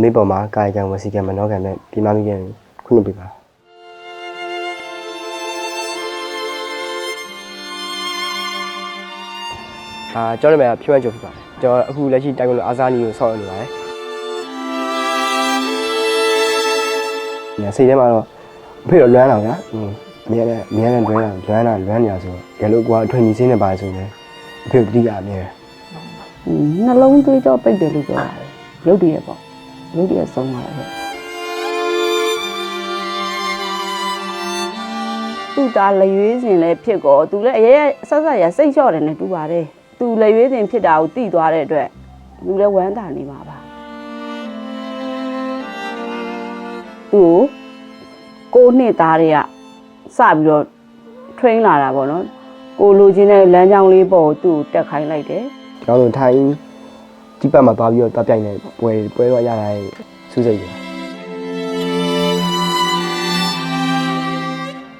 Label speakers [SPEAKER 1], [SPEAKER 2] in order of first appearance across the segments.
[SPEAKER 1] မိပေါ်မှာကာယကံဝစီကံမနောကံနဲ့ပြီးမှမိကံခုနှစ်ပြပါအာကျွန်တော်နာမည်ဖြူမန်ကျော်ဖြစ်ပါတယ်ကျွန်တော်အခုလက်ရှိတိုင်ကွန်ဒိုအာဇာနီကိုဆောက်ရနေပါတယ်။စိတ်ထဲမှာတော့အဖေတော့လွမ်းလာဗျာ။အင်းအများနဲ့အများနဲ့လွမ်းလာလွမ်းလာလွမ်းနေရဆိုတော့ရလို့ကွာအထွေညီစင်းနေပါဆိုလဲအဖေကတိကအမြဲ။
[SPEAKER 2] နှလုံးသွေးကြောပိတ်တယ်လို့ပြောတာ။ရုပ်တည်းရပေါ့။ ရုပ်တရက်ဆုံးသွားတယ်ပေါ့သူ့သားလက်ရွေးစင်လည်းဖြစ်ကောသူလည်းအရဲဆက်ဆက်ရစိတ်လျှော့တယ်နဲ့တူပါတယ်သူလက်ရွေးစင်ဖြစ်တာကိုသိသွားတဲ့အတွက်သူလည်းဝမ်းသာနေမှာပါသူ့ကိုကိုနှစ်သားတွေကစပြီးတော့ train လာတာပေါ့နော်ကိုလိုချင်တဲ့လမ်းကြောင်းလေးပေါ့သူ့ကိုတက်ခိုင်းလိုက်တယ်
[SPEAKER 1] ကျွန်တော်တို့ထိုင်း ဒီပတ်မှာသွားပြီးတော့တွားပြိုင်နေပွဲပွဲတော့ရတာစူးစိတ်တယ်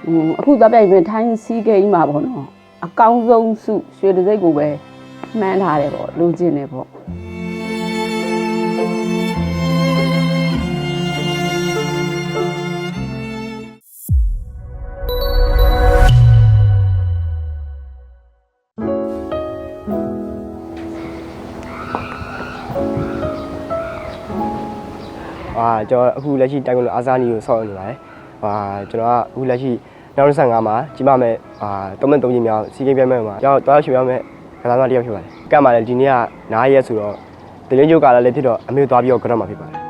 [SPEAKER 2] อืมအခုသွားပြိုင်ပဲထိုင်းစီးကိန်းမှာပေါ့နော်အကောင်းဆုံးစုရွှေတစိတ်ကိုပဲမှန်းထားတယ်ပေါ့လိုချင်တယ်ပေါ့
[SPEAKER 1] ကျွန်တော်အခုလက်ရှိတိုင်ကွန်လိုအာဇာနီကိုဆောက်ရနေပါတယ်ဟာကျွန်တော်ကအခုလက်ရှိ2025မှာကြီးမမဲ့ဟာ3မိနစ်3ချိန်မြောက်စီးကိန်းပြိုင်မဲ့မှာကျွန်တော်တွားရွှေရမဲ့ကစားသမားတစ်ယောက်ဖြစ်ပါတယ်ကတ်မှာလည်းဒီနေ့ကနားရက်ဆိုတော့တလင်းကျုပ်ကလည်းဖြစ်တော့အမေသွားပြီးတော့ကတော့မှာဖြစ်ပါတယ်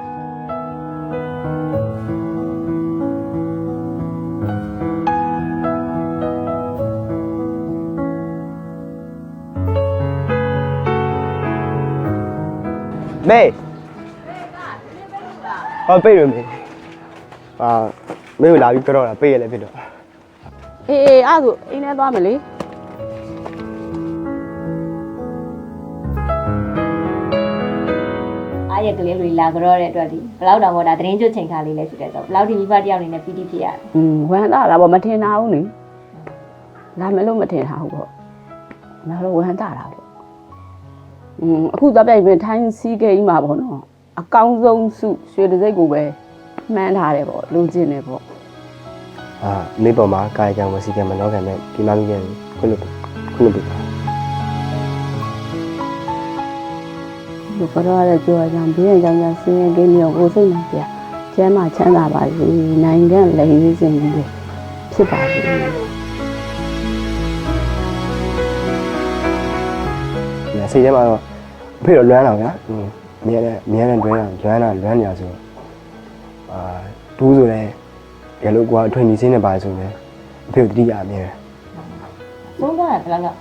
[SPEAKER 1] မေ ဟောပေးရမေအာမေကိုလာပြီးကြောက်တာပေးရလဲဖြစ်တော့
[SPEAKER 2] အေးအေးအဲ့ဒါဆိုအိမ်ထဲသွားမယ်လေ
[SPEAKER 3] အားရကလေးတွေလာကြတော့တဲ့အတွက်ဒီဘလောက်တောင်မို့ဒါသတင်းကျွတ်ချိန်ခါလေးလည်းဖြစ်တယ်ဆိုတော့ဘလောက်ဒီမိဘတယောက်အနေနဲ့ပီတိဖြစ်ရတယ်
[SPEAKER 2] อืมဝမ်းသာတာပေါ့မထင်တာဘူးလေလာမယ်လို့မထင်တာဘူးပေါ့ငါတို့ဝမ်းသာတာပေါ့อืมအခုသွားပြိုင်ပဲထိုင်းစီးကိန်းမှာပေါ့နော် အကောင်းဆုံးစုရွှေတစိတ်ကိုပဲမှန်းထားတယ်ပေါ့လိုချင်တယ်ပေါ့
[SPEAKER 1] အာမေပေါ်မှာကာယကံဝစီကံမနောကံနဲ့ဒီမမိကံခွင့်လုပ်ခွင့်လုပ်ပေးပါ
[SPEAKER 2] လူကတော့ရကြွားကြောင်ဘေးရန်ကြောင်ကြောင်ဆင်းရဲကင်းမျိုးကိုစိတ်နဲ့ပြကျမ်းမှာချမ်းသာပါစေနိုင်ငံလည်းရေးစင်ကြီးတွေဖြစ်ပါစေ
[SPEAKER 1] ညစိတ်ထဲမှာတော့အဖေတော့လွမ်းလာဗျာ မြဲတဲ့အမြဲတမ်းတွဲတာကျွမ်းတာလွမ်းနေတာဆိုတော့အာတူးဆိုတဲ့ရလို့ကွာအထွင်ကြီးစင်းနေပါဆိုလည်းအဖေတို့တတိယအမြဲ
[SPEAKER 3] တယ်သုံးကြရဘယ်လောက်လောက်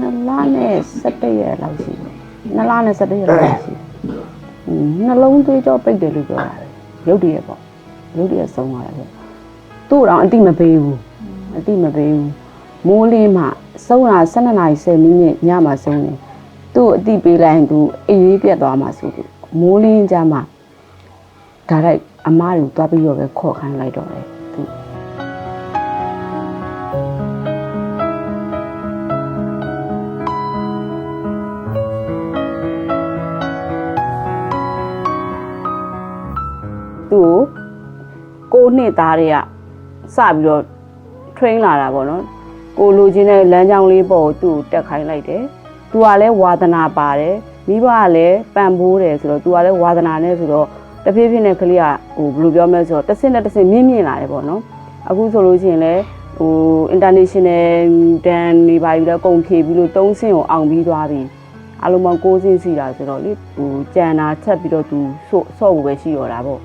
[SPEAKER 2] နလနဲ့17ရက်လောက်ရှိတယ်နလနဲ့17ရက်လောက်ရှိတယ်နှလုံးသွေးကြောပိတ်တယ်လို့ပြောတာရုပ်တရက်ပေါ့ရုပ်တရက်ဆုံးသွားတယ်ပေါ့သူ့တော့အတိမပေးဘူးအတိမပေးဘူးမိုးလင်းမှဆုံးတာ12နာရီ10မိနစ်ညမှာဆုံးတယ် သူ့အတိပေးလိုက်ရင်သူအေးအေးပြတ်သွားမှဆိုသူမိုးလင်းကြမှာဒါလိုက်အမားတွေကိုတွားပြီးတော့ပဲခေါ်ခိုင်းလိုက်တော့တယ်သူသူ့ကိုကိုနှစ်သားတွေကစပြီးတော့ train လာတာပေါ့နော်ကိုလိုချင်တဲ့လမ်းကြောင်းလေးပေါ့သူ့ကိုတက်ခိုင်းလိုက်တယ် သူကလည်းဝါသနာပါတယ်မိဘကလည်းပံ့ပိုးတယ်ဆိုတော့သူကလည်းဝါသနာနဲ့ဆိုတော့တဖြည်းဖြည်းနဲ့ကလေးကဟိုဘယ်လိုပြောမလဲဆိုတော့တစ်စင်းနဲ့တစ်စင်းမြင့်မြင့်လာတယ်ပေါ့နော်အခုဆိုလို့ရှိရင်လည်းဟို international dan နေပါပြီတော့ကုန်ဖြည့်ပြီးလို့၃ဆင်းကိုအောင်ပြီးသွားပြီအလုံးပေါင်း6ဆင်းစီတာဆိုတော့လေဟိုကြံတာချက်ပြီးတော့သူဆော့ဆော့ဖို့ပဲရှိရတာပေါ့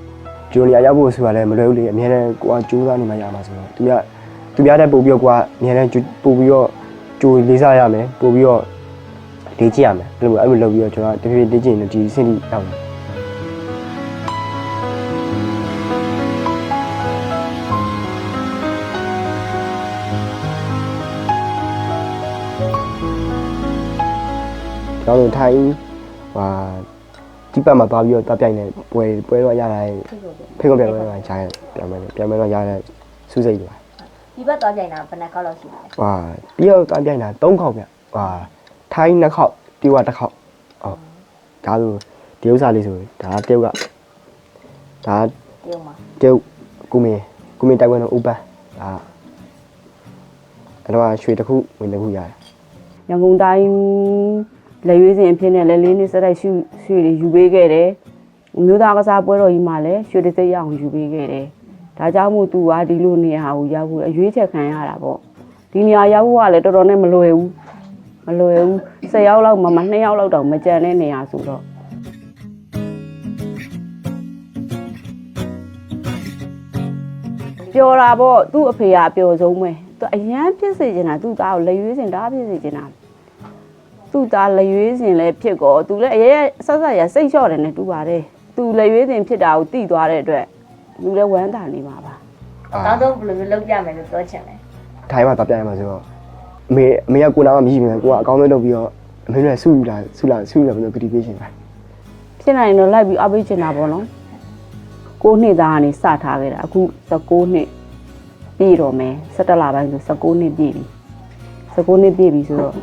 [SPEAKER 1] ဂျူနီယာရောက်ဖို့ဆိုတာလည်းမလွယ်ဘူးလေအများနဲ့ကိုကကြိုးစားနေမှရမှာဆိုတော့သူများသူများတဲ့ပို့ပြီးတော့ကိုကအများနဲ့ပို့ပြီးတော့ကြိုးလေးစားရမယ်ပို့ပြီးတော့ လေ့ကျင့်ရမယ်အဲ့လိုမျိုးအဲ့လိုလုပ်ပြီးတော့ကျွန်တော်တဖြည်းဖြည်းလေ့ကျင့်နေဒီစင်တီရောက်တယ်ကျွန်တော်တို့ထိုင်းဟာဒီပတ်မှာသွားပြီးတော့တွားပြိုင်နေပွဲပွဲတော့ရတာဖိတ်ကုန်ပြန်ပွဲတော့ဂျားပြန်မယ်ပြန်မယ်တော့ရတဲ့စူးစိတ်ပါ
[SPEAKER 3] ဒီဘက်သွားကြရင်တော့ဘယ်နှခေါက်လောက်ရှိလဲ
[SPEAKER 1] ဟာပြီးတော့တွားပြိုင်တာ၃ခေါက်ဗျဟာ ထိုင်းနှစ်ခေါက်တီဝါတစ်ခေါက်ဟုတ်ဒါဆိုဒီဥစ္စာလေးဆိုရင်ဒါတယောက်ကဒါ
[SPEAKER 3] ပြုံးမှာ
[SPEAKER 1] တယောက်ကိုမင်းကိုမင်းတိုက်ပွဲတော့ဥပန်းဒါအဲ့တော့ရွှေတစ်ခုဝင်တစ်ခုရတယ်
[SPEAKER 2] ရန်ကုန်တိုင်းလက်ရွေးစဉ်အဖြစ်နဲ့လက်လေးနှစ်စက်တိုက်ရှုရွှေတွေယူပေးခဲ့တယ်အမျိုးသားကစားပွဲတော်ကြီးမှာလည်းရွှေတစ်သိက်ရအောင်ယူပေးခဲ့တယ်ဒါကြောင့်မို့သူကဒီလိုနေရာကိုရောက်ဖို့အရွေးချက်ခံရတာပေါ့ဒီနေရာရောက်ဖို့ကလည်းတော်တော်နဲ့မလွယ်ဘူး မလွယ်ဘူး10ယောက်လောက်မှမ2ယောက်လောက်တောင်မကြံတဲ့နေရာဆိုတော့ပျော်တာပေါ့သူ့အဖေကအပျော်ဆုံးပဲသူအရန်ဖြစ်စေချင်တာသူ့သားကိုလက်ရွေးစင်ဒါဖြစ်စေချင်တာသူ့သားလက်ရွေးစင်လည်းဖြစ်ကောသူလည်းအရဲဆက်ဆက်ရစိတ်လျှော့တယ်နဲ့တူပါတယ်သူလက်ရွေးစင်ဖြစ်တာကိုတိသွားတဲ့အတွက်သူလည်းဝမ်းသာနေမှာပါ
[SPEAKER 3] အကောင်းဆုံးဘယ်လိုမျိုးလုပ်ပြမယ်လို့ပြောချင်လဲ
[SPEAKER 1] ထိုင်းမှာတပ်ပြရမှာဆိုတော့ အမေအမေကကိုနာမှမရှိဘူးကိုကအကောင်းဆုံးလုပ်ပြီးတော့အမေတို့ဆူလာဆူလာဆူလာပြီးတော့ဂတီပေးရှင်ပါ
[SPEAKER 2] ဖြစ်နိုင်ရင်တော့လိုက်ပြီးအပိတ်ချင်တာပေါ့နော်ကိုနှစ်သားကနေစထားခဲ့တာအခု16နှစ်ပြည့်တော့မယ်17လပိုင်းဆို16နှစ်ပြည့်ပြီ16နှစ်ပြည့်ပြီဆိုတော့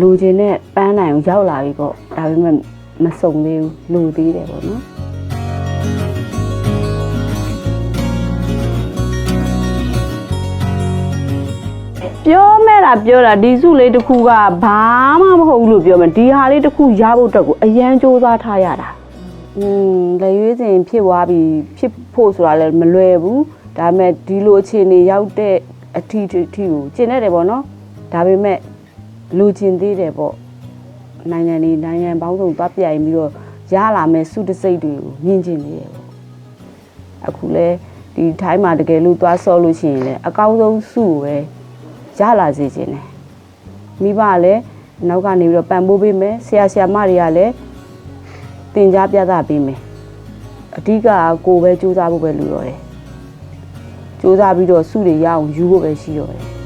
[SPEAKER 2] လူချင်းနဲ့ပန်းနိုင်ကိုရောက်လာပြီပေါ့ဒါပေမဲ့မစုံသေးဘူးလူသေးတယ်ပေါ့နော် ပြောမဲ့တာပြောတာဒီစုလေးတစ်ခုကဘာမှမဟုတ်ဘူးလို့ပြောမယ်ဒီဟာလေးတစ်ခုရဖို့အတွက်ကိုအရန်စူးစမ်းထားရတာอืมလက်ရွေးစင်ဖြစ်သွားပြီဖြစ်ဖို့ဆိုတာလည်းမလွယ်ဘူးဒါပေမဲ့ဒီလိုအခြေအနေရောက်တဲ့အထီးအထီးကိုကျင်နေတယ်ပေါ့နော်ဒါပေမဲ့လူကျင်သေးတယ်ပေါ့နိုင်ငံဒီနိုင်ငံပေါင်းစုံသွားပြိုင်ပြီးတော့ရလာမဲ့စုတစိတ်တွေကိုမြင်ကျင်နေတယ်ပေါ့အခုလဲဒီထိုင်းမှာတကယ်လို့သွားဆော့လို့ရှိရင်လည်းအကောင်းဆုံးစုကိုပဲ ရလာစေခြင်းတယ်မိဘကလည်းနောက်ကနေပြီးတော့ပံ့ပိုးပေးမယ်ဆရာဆရာမတွေကလည်းသင်ကြားပြသပေးမယ်အဓိကကကိုယ်ပဲစူးစမ်းဖို့ပဲလိုတော့တယ်စူးစမ်းပြီးတော့စုတွေရအောင်ယူဖို့ပဲရှိတော့တယ်